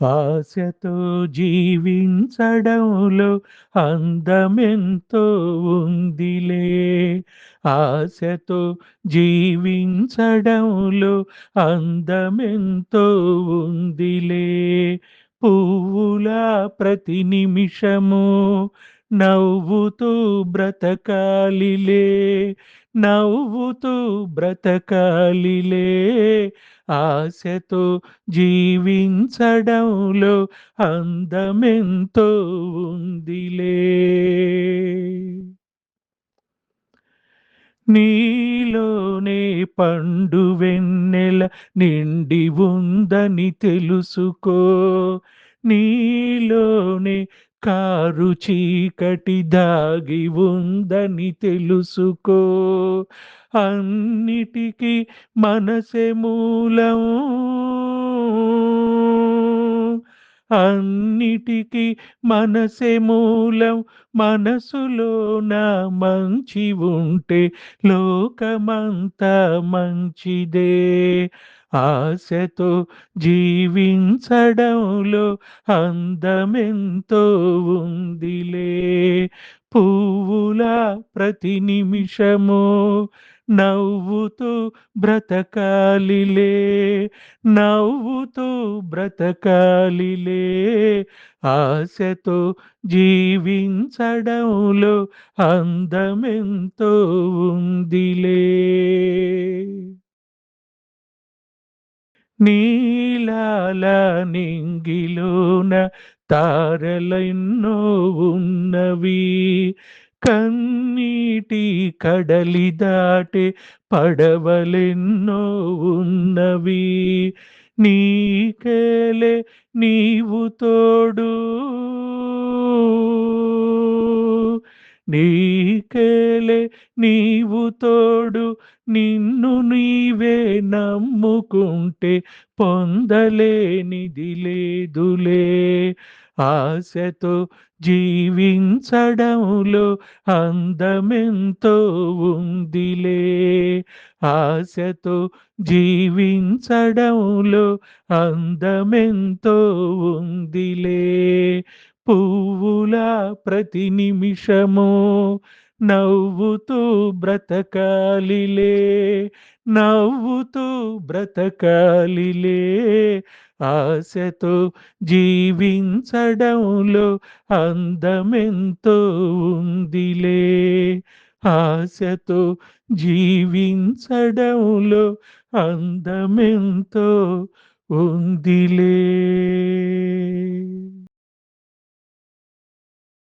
ఆశతో జీవించడంలో అందమెంతో ఉందిలే. ఆశతో జీవించడంలో అందమెంతో ఉందిలే. పువ్వుల ప్రతి నిమిషము నవ్వుతూ బ్రతకాలిలే. నవ్వుతూ బ్రతకాలిలే ఆశతో జీవించడంలో అందమెంతో ఉందిలే. నీలోనే పండు వెన్నెల నిండి ఉందని తెలుసుకో నీలోనే కారు చీకటి దాగి ఉందని తెలుసుకో. అన్నిటికీ మనసే మూలం. అన్నిటికీ మనసే మూలం. మనసులో నా మంచి ఉంటే లోకమంతా మంచిదే. ఆశతో జీవించడంలో అందమెంతో ఉందిలే. పువ్వుల ప్రతి నిమిషము నవ్వుతూ బ్రతకాలిలే. నవ్వుతూ బ్రతకాలిలే. ఆశతో జీవించడంలో అందమెంతో ఉంది నీలాల నింగిలోన తారలెన్నో ఉన్నవి. కన్నీటి కడలి దాటే పడవలెన్నో ఉన్నవి. నీకేలే నీవు తోడు నీకేలే నీవు తోడు నిన్ను నీవే నమ్ముకుంటే పొందలేనిది లేదులే. ఆశతో జీవించడంలో అందమెంతో ఉందిలే. ఆశతో జీవించడంలో అందమెంతో ఉందిలే. పువ్వుల ప్రతి నిమిషము నవ్వుతూ బ్రతకాలిలే నవ్వుతూ బ్రతకాలిలే. ఆశతో జీవించడంలో అందమెంతో ఉందిలే ఆశతో జీవించడంలో అందమెంతో ఉందిలే.